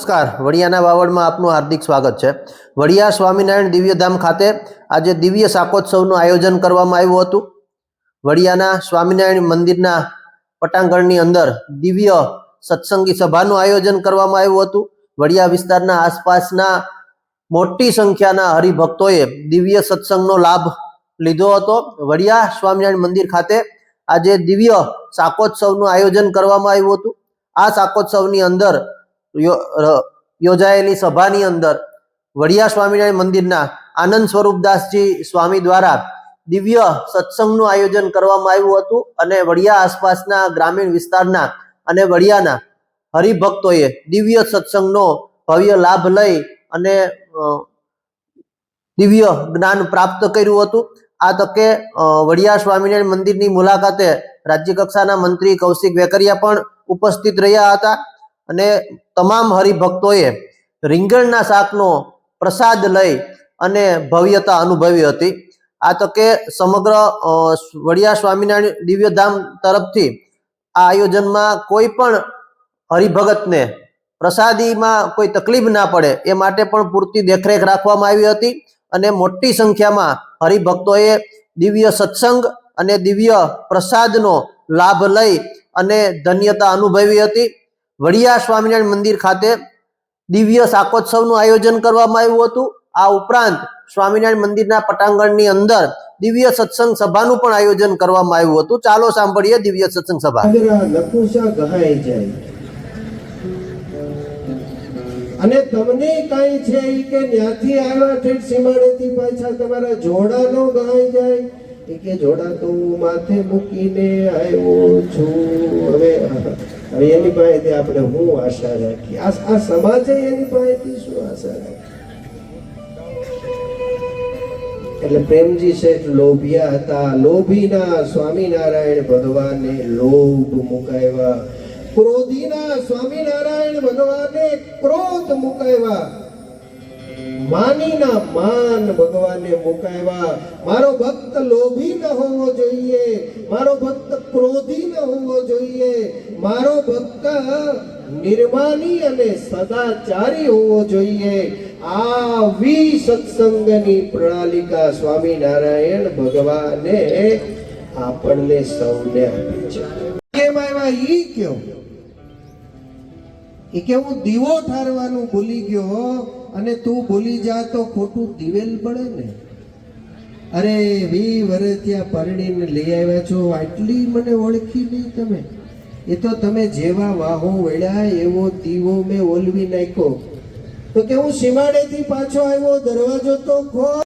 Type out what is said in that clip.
નમસ્કાર. વડિયાના વાવડમાં આપનું હાર્દિક સ્વાગત છે. વડિયા સ્વામિનારાયણ દિવ્યધામ ખાતે આજે દિવ્ય શાકોત્સવનું આયોજન કરવામાં આવ્યું હતું. વડિયાના સ્વામિનારાયણ મંદિરના પટાંગણની અંદર દિવ્ય સત્સંગી સભાનું આયોજન કરવામાં આવ્યું હતું. વડિયા વિસ્તારના આસપાસના મોટી સંખ્યાના હરિભક્તોએ દિવ્ય સત્સંગનો લાભ લીધો હતો. વડિયા સ્વામિનારાયણ મંદિર ખાતે આજે દિવ્ય શાકોત્સવનું આયોજન કરવામાં આવ્યું હતું. આ શાકોત્સવની અંદર યોજાયેલી સભાની અંદર વડિયા સ્વામિનારાયણ મંદિરના આનંદ સ્વરૂપદાસજી સ્વામી દ્વારા દિવ્ય સત્સંગનું આયોજન કરવામાં આવ્યું હતું અને વડિયા આસપાસના ગ્રામીણ વિસ્તારના અને વડિયાના હરિભક્તોએ દિવ્ય સત્સંગનો ભવ્ય લાભ લઈ અને દિવ્ય જ્ઞાન પ્રાપ્ત કર્યું હતું. આ તકે વડિયા સ્વામિનારાયણ મંદિરની મુલાકાતે રાજ્ય કક્ષાના મંત્રી કૌશિક વેકરિયા પણ ઉપસ્થિત રહ્યા હતા. અને તમામ હરિભક્તોએ રીંગણના શાકનો પ્રસાદ લઈ અને ભવ્યતા અનુભવી હતી. આ તકે સમગ્ર વડિયા સ્વામિનારાયણ દિવ્યધામ તરફથી આ આયોજનમાં કોઈ પણ હરિભગતને પ્રસાદીમાં કોઈ તકલીફ ના પડે એ માટે પણ પૂરતી દેખરેખ રાખવામાં આવી હતી અને મોટી સંખ્યામાં હરિભક્તોએ દિવ્ય સત્સંગ અને દિવ્ય પ્રસાદનો લાભ લઈ અને ધન્યતા અનુભવી હતી. વડિયા સ્વામિનારાયણ મંદિર ખાતે દિવ્ય શાકોત્સવનું આયોજન કરવામાં આવ્યું હતું. આ ઉપરાંત સ્વામિનારાયણ મંદિરના પટાંગણની અંદર દિવ્ય સત્સંગ સભાનું પણ આયોજન કરવામાં આવ્યું હતું. ચાલો સાંભળીએ દિવ્ય સત્સંગ સભા. અને તમને કઈ છે કે ન્યાથી આવ્યા ઠેઠ સીમાડેથી પાછા તમારા જોડાનો ગહાઈ જાય? કે જોડા તો માથે મૂકીને આવ્યો છું. હવે હવે એની પાસેથી આપણે હું આશા રાખી આ સમાજે એની પાસેથી શું આશા રાખી એટલે પ્રેમજી શેઠ લોભિયા હતા. લોભીના સ્વામિનારાયણ ભગવાને લોભ મુકાવ્યા. ક્રોધીના સ્વામિનારાયણ ભગવાને ક્રોધ મુકાવ્યા. માનીના માન ભગવાને મુકાવ્યા. મારો ભક્ત લોભી ન હોવો જોઈએ. મારો ભક્ત ક્રોધી ન હોવો જોઈએ. મારો ભક્ત નિર્માની અને સદાચારી હોવો જોઈએ. આવી સત્સંગની પ્રણાલિકા સ્વામિનારાયણ ભગવાને આપણને સૌને આપી. છે કેમ આવ્યા? ઈ કયો એ કે હું દીવો ઠારવાનું ભૂલી ગયો અને તું ભૂલી જા તો ખોટું દિવેલ પડે ને? અરે વી વરે ત્યાં પરણીને લઈ આવ્યા છો, આટલી મને ઓળખી નહીં તમે. એ તો તમે જેવા વાહો વળ્યા, એવો દીવો મેં ઓલવી નાખ્યો. તો કે હું સીમાડેથી પાછો આવ્યો, દરવાજો તો ખોલ.